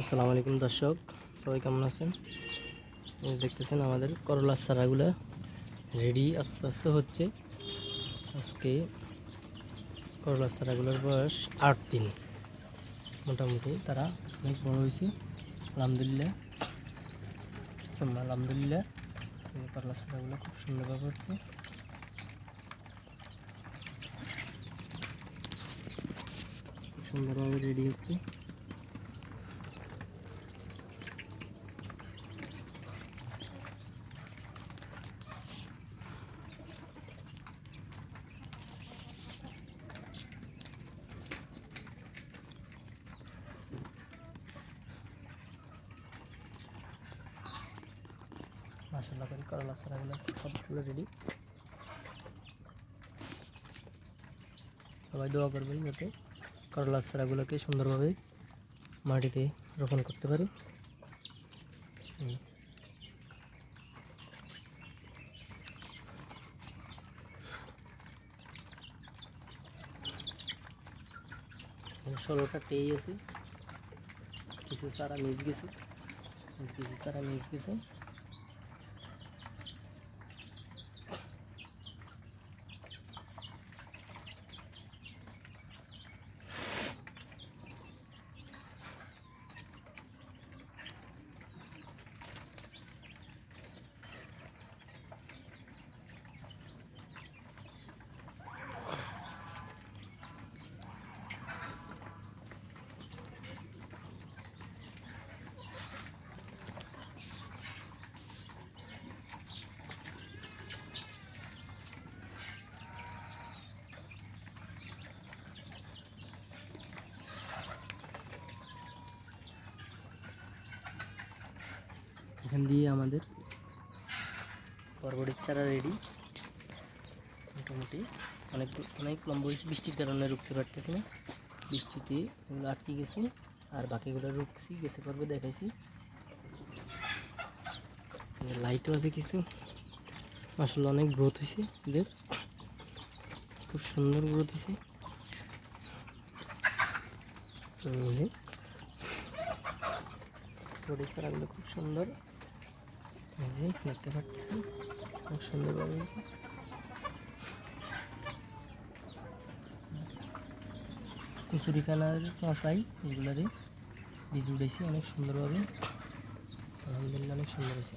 আসসালামু আলাইকুম দর্শক, সবাই কেমন আছেন? দেখতেছেন আমাদের করলার চারাগুলো রেডি আস্তে আস্তে হচ্ছে। আজকে করলার চারাগুলোর বয়স আট দিন। মোটামুটি তারা অনেক বড় হয়েছে। আলহামদুলিল্লাহ। আলহামদুলিল্লাহ। করলার চারাগুলো খুব সুন্দরভাবে হচ্ছে। খুব সুন্দরভাবে রেডি হচ্ছে। মাসাল্লাহ করি, করলা চারাগুলো সবগুলো রেডি সবাই দোয়া করবেন যাতে করলা চারাগুলোকে সুন্দরভাবে মাটিতে রোপণ করতে পারি। ষোলোটা টেই আছে, কিছু চারা মিস গেছে, কিছু চারা মিস গেছে। এখান দিয়ে আমাদের বরবটির চারা রেডি মোটামুটি অনেক অনেক লম্বা বৃষ্টির কারণে রুখতে পারতেছি না। বৃষ্টিতে এগুলো আটকে গেছে আর বাকিগুলো রুখছি, গেছে পর্বে দেখাইছি। লাইটও আছে কিছু। আসলে অনেক গ্রোথ হয়েছে এদের। খুব সুন্দর গ্রোথ হয়েছে। বড়ি চারাগুলো খুব সুন্দর। এই দেখতে পাচ্ছেন খুব সুন্দরভাবে হয়েছে। কুচুরি ফেনার কাঁচাই এগুলারে বীজ উঠেছি অনেক সুন্দরভাবে। আলহামদুলিল্লাহ অনেক সুন্দর হয়েছে।